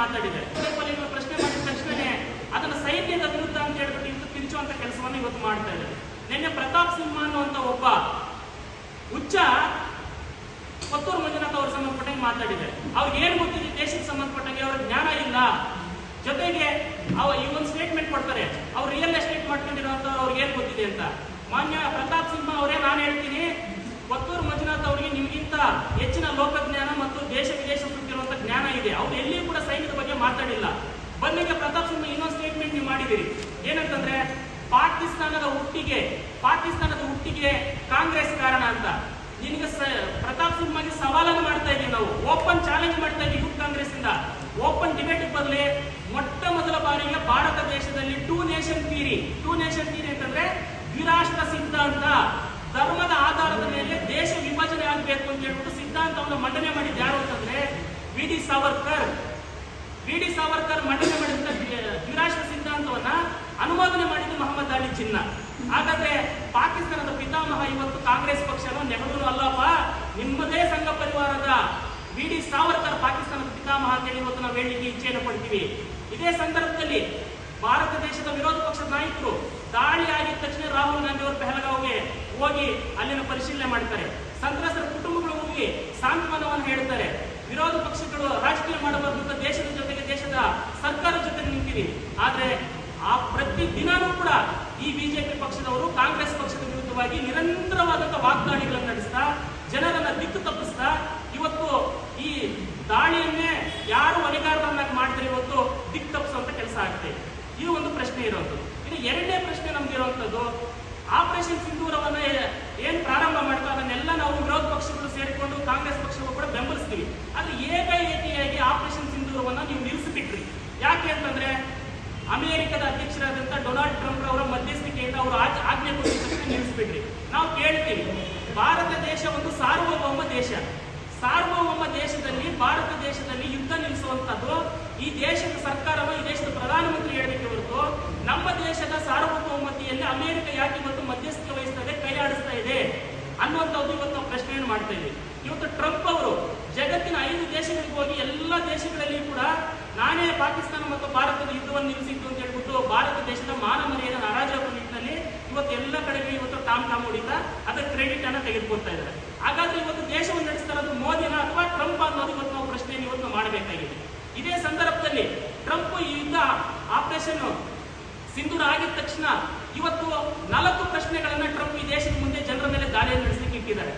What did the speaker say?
ಮಾತಾಡಿದೆ ಪ್ರಶ್ನೆ ಮಾಡಿದ ತಕ್ಷಣ ಅದನ್ನ ಸೈನ್ಯದ ವಿರುದ್ಧ ಅಂತ ಹೇಳ್ಬಿಟ್ಟು ಇಂತ ತಿರುಚುವಂತ ಕೆಲಸವನ್ನು ಇವತ್ತು ಮಾಡ್ತಾ ಇದೆ ನಿನ್ನೆ ಪ್ರತಾಪ್ ಸಿಂಹ ಅನ್ನುವಂತ ಒಬ್ಬ ಹುಚ್ಚ ಕೊತ್ತೂರು ಮಂಜುನಾಥ್ ಅವ್ರ ಸಂಬಂಧಪಟ್ಟಂಗೆ ಮಾತಾಡಿದೆ ಅವ್ರಿಗೆ ಏನ್ ಗೊತ್ತಿದೆ? ದೇಶಕ್ಕೆ ಸಂಬಂಧಪಟ್ಟಂಗೆ ಅವ್ರ ಜ್ಞಾನ ಇಲ್ಲ. ಜೊತೆಗೆ ಅವ ಈ ಒಂದು ಸ್ಟೇಟ್ಮೆಂಟ್ ಕೊಡ್ತಾರೆ. ಅವ್ರು ರಿಯಲ್ ಎಸ್ಟೇಟ್ ಮಾಡ್ಕೊಂಡಿರುವಂತ ಅವ್ರಿಗೆ ಏನ್ ಗೊತ್ತಿದೆ ಅಂತ? ಮಾನ್ಯ ಪ್ರತಾಪ್ ಸಿಂಹ ಮಾತಾಡಿಲ್ಲ. ಬಂದಿಗೆ ಪ್ರತಾಪ್ ಸಿಂಹ ಇನ್ನೊಂದು ಸ್ಟೇಟ್ಮೆಂಟ್ ನೀವು ಮಾಡಿದಿರಿ ಏನಂತಂದ್ರೆ, ಪಾಕಿಸ್ತಾನದ ಹುಟ್ಟಿಗೆ ಪಾಕಿಸ್ತಾನದ ಹುಟ್ಟಿಗೆ ಕಾಂಗ್ರೆಸ್ ಕಾರಣ ಅಂತ. ನಿನಗೆ ಪ್ರತಾಪ್ ಸಿಂಹಗೆ ಸವಾಲನ್ನು ಮಾಡ್ತಾ ಇದೀವಿ ನಾವು. ಓಪನ್ ಚಾಲೆಂಜ್ ಮಾಡ್ತಾ ಇದೀವಿ ಯೂತ್ ಕಾಂಗ್ರೆಸ್ ಇಂದ. ಓಪನ್ ಡಿಬೇಟ್ ಬದಲೇ ಮೊಟ್ಟ ಮೊದಲ ಬಾರಿಗೆ ಭಾರತ ದೇಶದಲ್ಲಿ two nation theory two nation theory ಅಂತಂದ್ರೆ ದ್ವಿರಾಷ್ಟ್ರ ಸಿದ್ಧಾಂತ. ಧರ್ಮದ ಆಧಾರದ ಮೇಲೆ ದೇಶ ವಿಭಜನೆ ಆಗಬೇಕು ಅಂತ ಹೇಳ್ಬಿಟ್ಟು ಸಿದ್ಧಾಂತವನ್ನು ಮಂಡನೆ ಮಾಡಿದ್ದು ಯಾರು ಅಂತಂದ್ರೆ V Savarkar. V D Savarkar ಮಂಡನೆ ಮಾಡಿದಂತ ದ್ವಿ- ದ್ವಿರಾಷ್ಟ್ರ ಸಿದ್ಧಾಂತವನ್ನ ಅನುಮೋದನೆ ಮಾಡಿದ್ದು ಮೊಹಮ್ಮದ್ ಅಲಿ ಚಿನ್ನ. ಹಾಗಾದ್ರೆ ಪಾಕಿಸ್ತಾನದ ಪಿತಾಮಹ ಇವತ್ತು ಕಾಂಗ್ರೆಸ್ ಪಕ್ಷನೋ ನೆಹರು ಅಲ್ಲಪ್ಪ, ನಿಮ್ಮದೇ ಸಂಘ ಪರಿವಾರದ ವಿ ಡಿ ಸಾವರ್ಕರ್ ಪಾಕಿಸ್ತಾನದ ಪಿತಾಮಹ ಅಂತ ಹೇಳಿ ಇವತ್ತು ನಾವು ಹೇಳಲಿಕ್ಕೆ ಇಚ್ಛೆಯನ್ನು ಪಡ್ತೀವಿ. ಇದೇ ಸಂದರ್ಭದಲ್ಲಿ ಭಾರತ ದೇಶದ ವಿರೋಧ ಪಕ್ಷದ ನಾಯಕರು ದಾಳಿ ಆಗಿದ ತಕ್ಷಣ ರಾಹುಲ್ ಗಾಂಧಿ ಅವರು ಪೆಹಲಗಾವ್ಗೆ ಹೋಗಿ ಅಲ್ಲಿನ ಪರಿಶೀಲನೆ ಮಾಡ್ತಾರೆ. ಸಂತ್ರಸ್ತರ ಕುಟುಂಬಗಳು ಹೋಗಿ ಸಾಂತ್ವನವನ್ನು ಹೇಳ್ತಾರೆ. ವಿರೋಧ ಪಕ್ಷಗಳು ರಾಜಕೀಯ ಮಾಡುವ ದೇಶದ ಜೊತೆಗೆ ದೇಶದ ಸರ್ಕಾರದ ಜೊತೆಗೆ ನಿಂತೀವಿ. ಆದ್ರೆ ಆ ಪ್ರತಿ ದಿನಾನೂ ಕೂಡ ಈ ಬಿಜೆಪಿ ಪಕ್ಷದವರು, ಕಾಂಗ್ರೆಸ್ ಪಕ್ಷದ ವಿರುದ್ಧವಾಗಿ ನಿರಂತರವಾದಂತಹ ವಾಗ್ದಾಳಿಗಳನ್ನು ನಡೆಸ್ತಾ, ಜನರನ್ನ ದಿಕ್ಕು ತಪ್ಪಿಸ್ತಾ, ಇವತ್ತು ಈ ದಾಳಿಯನ್ನೇ ಯಾರು ಹೊಣೆಗಾರರನ್ನಾಗಿ ಮಾಡಿದ್ರೆ ಇವತ್ತು ದಿಕ್ಕು ತಪ್ಪಿಸುವಂತ ಕೆಲಸ ಆಗ್ತದೆ ಇದು. ಒಂದು ಪ್ರಶ್ನೆ ಇರೋದು. ಇನ್ನು ಎರಡನೇ ಪ್ರಶ್ನೆ ನಮ್ಗೆ ಇರುವಂತದ್ದು ಆಪರೇಷನ್ ಸಿಂಧೂರವನ್ನ ಏ- ಏನ್ ಪ್ರಾರಂಭ ಮಾಡ್ತಾ ಅದನ್ನೆಲ್ಲ ನಾವು ವಿರೋಧ ಪಕ್ಷಗಳು ಸೇರಿಕೊಂಡು ಕಾಂಗ್ರೆಸ್ ಪಕ್ಷಗಳು ಕೂಡ ಬೆಂಬಲಿಸ್ತೀವಿ ಆದ್ರೆ ಏಕಾಏಕಿಯಾಗಿ ಆಪರೇಷನ್ ಸಿಂಧೂರವನ್ನ ನೀವು ನಿಲ್ಲಿಸಿಬಿಟ್ರಿ ಯಾಕೆ ಅಂತಂದ್ರೆ ಅಮೆರಿಕದ ಅಧ್ಯಕ್ಷರಾದಂತ ಡೊನಾಲ್ಡ್ ಟ್ರಂಪ್ ಅವರ ಮಧ್ಯಸ್ಥಿಕೆಯಿಂದ ಅವರು ಆಜ್- ಆಜ್ಞೆ ಕೊಟ್ಟಿದ ತಕ್ಷಣ ನಿಲ್ಲಿಸ್ಬಿಟ್ರಿ ನಾವು ಕೇಳ್ತೀವಿ, ಭಾರತ ದೇಶ ಒಂದು ಸಾರ್ವಭೌಮ ದೇಶ. ಸಾರ್ವಭೌಮ ದೇಶದಲ್ಲಿ, ಭಾರತ ದೇಶದಲ್ಲಿ ಯುದ್ಧ ನಿಲ್ಲಿಸುವಂತದ್ದು ಈ ದೇಶದ ಸರ್ಕಾರವು, ಈ ದೇಶದ ಪ್ರಧಾನಮಂತ್ರಿ ಹೇಳಬೇಕು ಹೊರತು ನಮ್ಮ ದೇಶದ ಸಾರ್ವಭೌಮತೆಯಲ್ಲಿ ಅಮೆರಿಕ ಯಾಕೆ ಇವತ್ತು ಮಧ್ಯಸ್ಥಿಕೆ ವಹಿಸ್ತದೆ ಇದೆ ಕೈ ಆಡಿಸ್ತಾ ಇದೆ ಅನ್ನುವಂಥದ್ದು ಇವತ್ತು ನಾವು ಪ್ರಶ್ನೆಯನ್ನು ಮಾಡ್ತಾ ಇದ್ದೀವಿ. ಇವತ್ತು ಟ್ರಂಪ್ ಅವರು ಮತ್ತು ಭಾರತದ ಯುದ್ಧವನ್ನು ನಿಲ್ಲಿಸಿದ್ದು ಅಂತ ಹೇಳ್ಬಿಟ್ಟು ಭಾರತ ದೇಶದ ಮಾನ ಹರಾಜಾಗುವ ನಿಟ್ಟಿನಲ್ಲಿ ಇವತ್ತು ಎಲ್ಲ ಕಡೆಗೆ ಇವತ್ತು ಟಾಮ್ ಟಾಮ್ ಹೊಡಿತಾ ಅದರ ಕ್ರೆಡಿಟ್ ಅನ್ನ ತೆಗೆದುಕೊಳ್ತಾ ಇದ್ದಾರೆ. ಹಾಗಾದ್ರೆ ಇವತ್ತು ದೇಶವನ್ನು ನಡೆಸ್ತಾ ಇರೋದು ಮೋದಿನ ಅಥವಾ ಟ್ರಂಪ್ ಅನ್ನೋದು ಇವತ್ತು ನಾವು ಪ್ರಶ್ನೆಯನ್ನು ಇವತ್ತು ಮಾಡಬೇಕಾಗಿದೆ. ಇದೇ ಸಂದರ್ಭದಲ್ಲಿ ಟ್ರಂಪ್ ಈ ಯುದ್ಧ ಆಪರೇಷನ್ ಸಿಂಧೂರ ಆಗಿದ ತಕ್ಷಣ ಇವತ್ತು ನಾಲ್ಕು ಪ್ರಶ್ನೆಗಳನ್ನ ಟ್ರಂಪ್ ಈ ದೇಶದ ಮುಂದೆ ಜನರ ಮೇಲೆ ದಾಳಿಯನ್ನು ನಡೆಸಲಿಕ್ಕೆ ಇಟ್ಟಿದ್ದಾರೆ.